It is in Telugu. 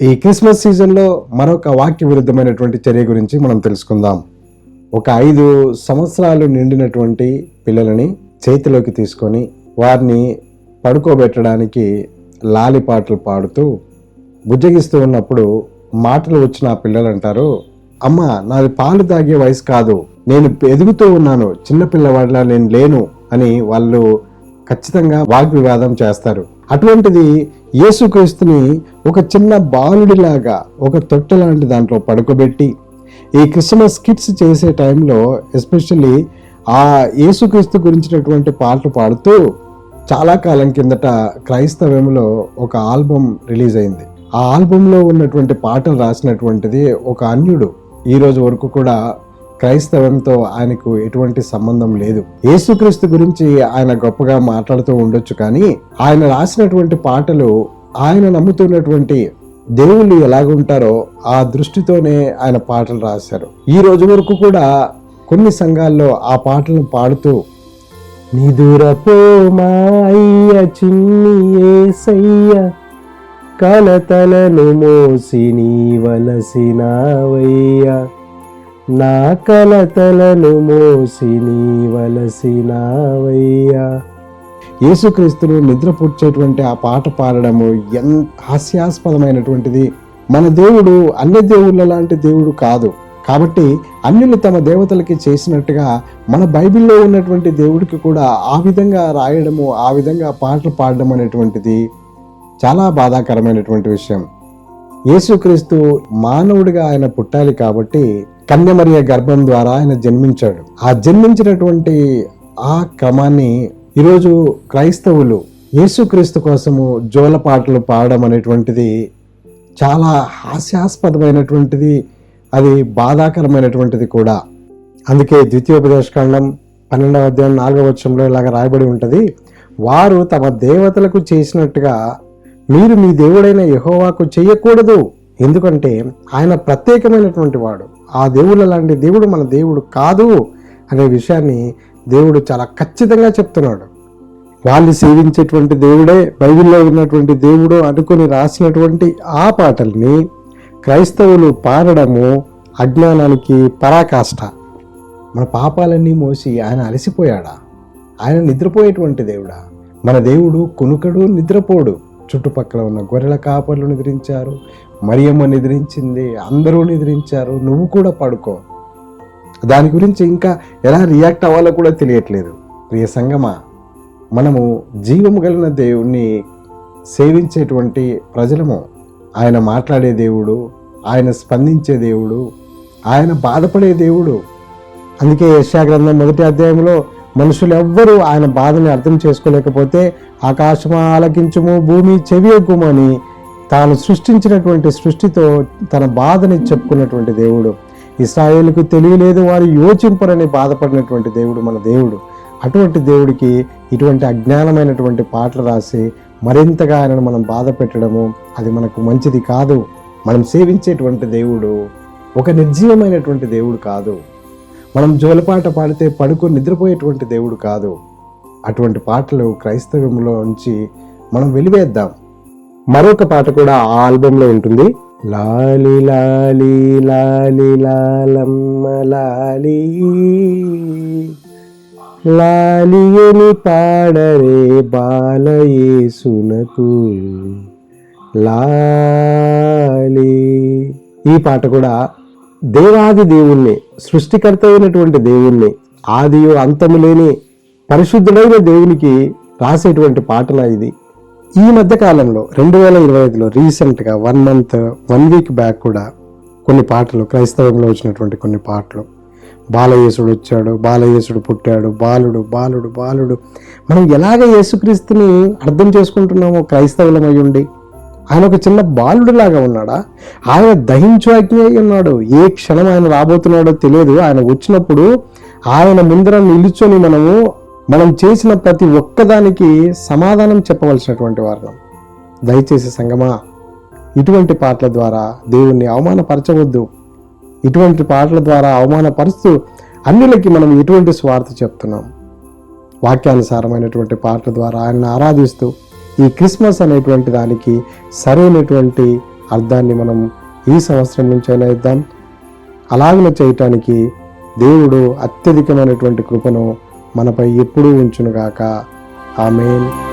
ఈ క్రిస్మస్ సీజన్లో మరొక వాక్య విరుద్ధమైనటువంటి చర్య గురించి మనం తెలుసుకుందాం. ఒక ఐదు సంవత్సరాలు నిండినటువంటి పిల్లలని చేతిలోకి తీసుకొని వారిని పడుకోబెట్టడానికి లాలి పాటలు పాడుతూ బుజ్జగిస్తూ ఉన్నప్పుడు మాటలు వచ్చిన ఆ పిల్లలు అంటారు అమ్మ నాది పాలు తాగే వయసు కాదు. నేను ఎదుగుతూ ఉన్నాను. చిన్న పిల్లవాడిలా నేను లేను అని వాళ్ళు ఖచ్చితంగా వాగ్వివాదం చేస్తారు. అటువంటిది యేసుక్రీస్తుని ఒక చిన్న బాలుడిలాగా ఒక తొట్టె లాంటి దాంట్లో పడుకోబెట్టి ఈ క్రిస్మస్ కిట్స్ చేసే టైంలో ఎస్పెషల్లీ ఆ యేసుక్రీస్తు గురించినటువంటి పాటలు పాడుతూ చాలా కాలం కిందట క్రైస్తవంలో ఒక ఆల్బమ్ రిలీజ్ అయింది. ఆ ఆల్బంలో ఉన్నటువంటి పాటలు రాసినటువంటిది ఒక అన్యుడు. ఈరోజు వరకు కూడా క్రైస్తవంతో ఆయనకు ఎటువంటి సంబంధం లేదు. యేసుక్రీస్తు గురించి ఆయన గొప్పగా మాట్లాడుతూ ఉండొచ్చు కానీ ఆయన రాసినటువంటి పాటలు ఆయన నమ్ముతున్నటువంటి దేవుళ్ళు ఎలాగుంటారో ఆ దృష్టితోనే ఆయన పాటలు రాశారు. ఈ రోజు వరకు కూడా కొన్ని సంఘాల్లో ఆ పాటలను పాడుతూ నిదురపో మాయ్య చిన్ని ఏసయ్య కలతలను మోసి నీవలసినావయ్య నా కలతలను మోసి నీవలసినావయ్య యేసుక్రీస్తులు నిద్రపుచ్చేటువంటి ఆ పాట పాడడము ఎంత హాస్యాస్పదమైనటువంటిది. మన దేవుడు అన్ని దేవుళ్ళ లాంటి దేవుడు కాదు. కాబట్టి అన్యులు తమ దేవతలకి చేసినట్టుగా మన బైబిల్లో ఉన్నటువంటి దేవుడికి కూడా ఆ విధంగా రాయడము ఆ విధంగా పాటలు పాడడం అనేటువంటిది చాలా బాధాకరమైనటువంటి విషయం. యేసుక్రీస్తు మానవుడిగా ఆయన పుట్టాలి కాబట్టి కన్యమరియ గర్భం ద్వారా ఆయన జన్మించాడు. ఆ జన్మించినటువంటి ఆ క్రమాన్ని ఈరోజు క్రైస్తవులు యేసుక్రీస్తు కోసము జోల పాటలు పాడడం అనేటువంటిది చాలా హాస్యాస్పదమైనటువంటిది అది బాధాకరమైనటువంటిది కూడా. అందుకే ద్వితీయోపదేశకాండం పన్నెండవ అధ్యాయం నాలుగవ వచ్చంలో ఇలాగ రాయబడి ఉంటుంది వారు తమ దేవతలకు చేసినట్టుగా మీరు మీ దేవుడైన యహోవాకు చేయకూడదు. ఎందుకంటే ఆయన ప్రత్యేకమైనటువంటి వాడు. ఆ దేవుళ్ళ లాంటి దేవుడు మన దేవుడు కాదు అనే విషయాన్ని దేవుడు చాలా ఖచ్చితంగా చెప్తున్నాడు. వాళ్ళు సేవించేటువంటి దేవుడే బైబిల్లో ఉన్నటువంటి దేవుడు అనుకుని రాసినటువంటి ఆ పాటల్ని క్రైస్తవులు పాడడము అజ్ఞానానికి పరాకాష్ట. మన పాపాలన్నీ మోసి ఆయన అలసిపోయాడా? ఆయన నిద్రపోయేటువంటి దేవుడా? మన దేవుడు కొనుకడు నిద్రపోడు. చుట్టుపక్కల ఉన్న గొర్రెల కాపర్లు నిద్రించారు మరియమ్మ నిద్రించింది అందరూ నిద్రించారు నువ్వు కూడా పడుకో. దాని గురించి ఇంకా ఎలా రియాక్ట్ అవ్వాలో కూడా తెలియట్లేదు. ప్రియ సంగమా మనము జీవము కలిగిన దేవుణ్ణి సేవించేటువంటి ప్రజలము. ఆయన మాట్లాడే దేవుడు ఆయన స్పందించే దేవుడు ఆయన బాధపడే దేవుడు. అందుకే యశాగ్రంథం మొదటి అధ్యాయంలో మనుషులు ఎవ్వరూ ఆయన బాధని అర్థం చేసుకోలేకపోతే ఆకాశం ఆలకించుము భూమి చెవి ఎగ్గుమని తాను సృష్టించినటువంటి సృష్టితో తన బాధని చెప్పుకున్నటువంటి దేవుడు. ఇస్రాయేల్కు తెలియలేదు వారు యోచింపరని బాధపడినటువంటి దేవుడు మన దేవుడు. అటువంటి దేవుడికి ఇటువంటి అజ్ఞానమైనటువంటి పాటలు రాసి మరింతగా ఆయనను మనం బాధ పెట్టడము అది మనకు మంచిది కాదు. మనం సేవించేటువంటి దేవుడు ఒక నిర్జీవమైనటువంటి దేవుడు కాదు. మనం జోలపాట పాడితే పడుకు నిద్రపోయేటువంటి దేవుడు కాదు. అటువంటి పాటలు క్రైస్తవంలో నుంచి మనం వెలివేద్దాం. మరొక పాట కూడా ఆ ఆల్బంలో ఉంటుంది. లాలి లాలి లాలి లాలమ్మ లాలి. లాలి అని పాడరే బాలయేసునకు. లాలి. ఈ పాట కూడా దేవాది దేవుణ్ణి సృష్టికర్త అయినటువంటి దేవుణ్ణి ఆది అంతము లేని పరిశుద్ధుడైన దేవునికి రాసేటువంటి పాటన ఇది. ఈ మధ్య కాలంలో రెండు వేల ఇరవై ఐదులో రీసెంట్గా one month one week back కూడా కొన్ని పాటలు క్రైస్తవంలో వచ్చినటువంటి కొన్ని పాటలు. బాలయేసుడు వచ్చాడు బాలయేసుడు పుట్టాడు బాలుడు బాలుడు బాలుడు. మనం ఎలాగ యేసుక్రీస్తుని అర్థం చేసుకుంటున్నామో క్రైస్తవులమై ఉండి? ఆయన ఒక చిన్న బాలుడిలాగా ఉన్నాడా? ఆయన దహించు అగ్ని ఉన్నాడు. ఏ క్షణం ఆయన రాబోతున్నాడో తెలియదు. ఆయన వచ్చినప్పుడు ఆయన ముందర నిలుచొని మనము మనం చేసిన ప్రతి ఒక్కదానికి సమాధానం చెప్పవలసినటువంటి వారు దయచేసి సంగమా ఇటువంటి పాటల ద్వారా దేవుణ్ణి అవమానపరచవద్దు. ఇటువంటి పాటల ద్వారా అవమానపరుస్తూ అన్నిలకి మనం ఎటువంటి స్వార్థ చెప్తున్నాం? వాక్యానుసారమైనటువంటి పాటల ద్వారా ఆయన్ని ఆరాధిస్తూ ఈ క్రిస్మస్ అనేటువంటి దానికి సరైనటువంటి అర్థాన్ని మనం ఈ సంవత్సరం నుంచైనా ఇద్దాం. అలాగనే చేయటానికి దేవుడు అత్యధికమైనటువంటి కృపను మనపై ఎప్పుడూ ఉంచునుగాక. ఆమెన్.